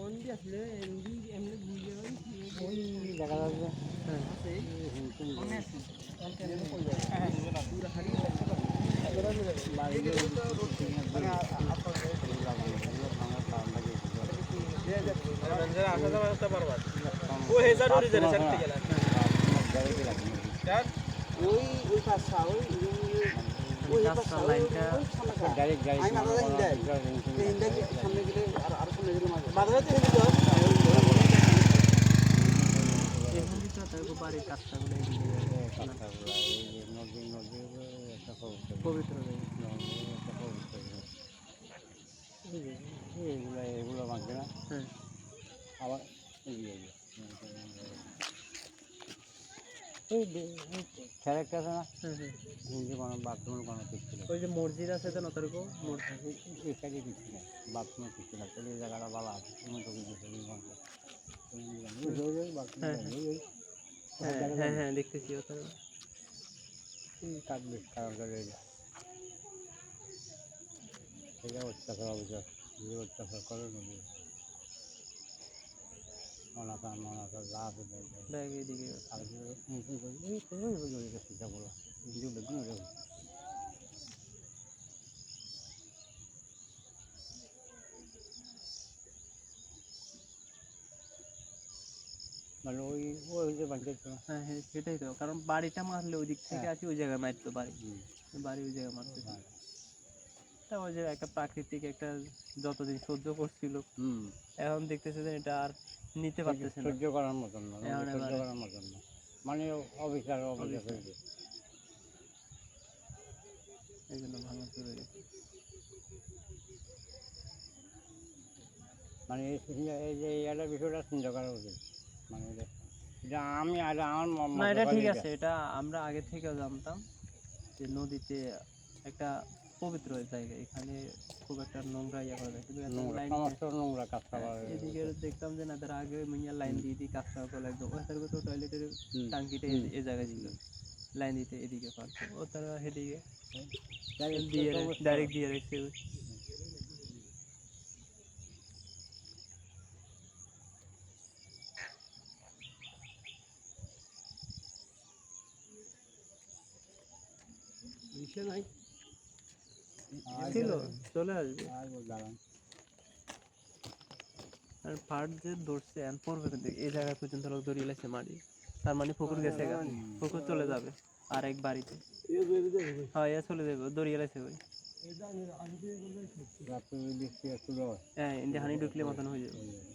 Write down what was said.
কোন দিয়ে আসলে এমনি এমনি বুঝে ওই দেখা যাচ্ছে হ্যাঁ এই হিমশিম ওই ওই পাশা ওই ওই পাশা ওই সামনে ডাইরেক্ট গাড়ি আমি মাথা দেখি যাই। হিমশিম ইন্ডিয়া সামনে গেলে পবিত্র এই এগুলো মাঝে না হ্যাঁ আবার এই যে এই ক্যারেক্টার আছে না? হ্যাঁ হ্যাঁ হিন্দি কোনো বাথরুমের কোনো কিছু নেই ওই যে মসজিদ আছে তো নতর্ক মসজিদ। এখানে কিছু নেই বাথরুমের কিছু নেই তাহলে এই জায়গাটা ভালো আছে। তুমি তো কিছু হ্যাঁ, হ্যাঁ। হ্যাঁ হ্যাঁ দেখতেছি ওটা। কাটবে কারণ এটা অত্যাচার অবিচার যে অত্যাচার করে নদী মনাকার মনাকার যা আছে দেয় দেয়। ব্যাগ এদিকে আর যে নিচে করে, এই তো ওই ওই ওই ওই সিধা বলা ভিডিও দেখুন ওটা মানে ওই ওই যে বাঁচতে হ্যাঁ হ্যাঁ সেটাই তো কারণ বাড়িটা মারলে ওই দিক থেকে হ্যাঁ। আসি ওই জায়গায় মারতো বাড়ি হুম বাড়ি ওই জায়গায় মারতে হ্যাঁ। ওই যে একটা প্রাকৃতিক একটা যতদিন সহ্য করছিল এখন দেখতেছে যে এটা আর নিতে পারতেছে না। সহ্য করার মতন না সহ্য করার মতন না। মানে অবিচার অবিচার এই জন্য ভাঙা চলে গেছে। মানে এই যে এটা বিষয়টা চিন্তা করা উচিত। মানে এটা আমি আর আমার না এটা ঠিক আছে এটা আমরা আগে থেকেও জানতাম যে নদীতে একটা পবিত্র জায়গা এখানে খুব একটা নোংরা ইয়ে করা যায় কিন্তু এত নোংরা লাইন সমস্ত নোংরা কাজ করা এদিকে দেখতাম যে না তার আগে মিয়া লাইন দিয়ে দিয়ে কাজ করা করলো একদম ওই তার তো টয়লেটের হুম। টাঙ্কিটা হুম। এ জায়গায় ছিল লাইন দিতে এদিকে পারতো ও তারা সেদিকে Direct দিয়ে সমস্ত- ডাইরেক্ট দিয়ে রেখেছে ইসে নাই আর ছিল চলে আসবে। আর ফাট যে ধরছে এখন পড়বে কিন্তু এই জায়গা পর্যন্ত লোক দড়িয়ে লাগছে মাটি। তার মানে পুকুর গেছে গা। পুকুর চলে যাবে আর এক বাড়িতে হ্যাঁ এ চলে যাবে দড়িয়ে লাগছে ওই। হয়, ইন্ডিয়া হানি ঢুকলে মতন হয়ে যাবে। হয়ে যাবে।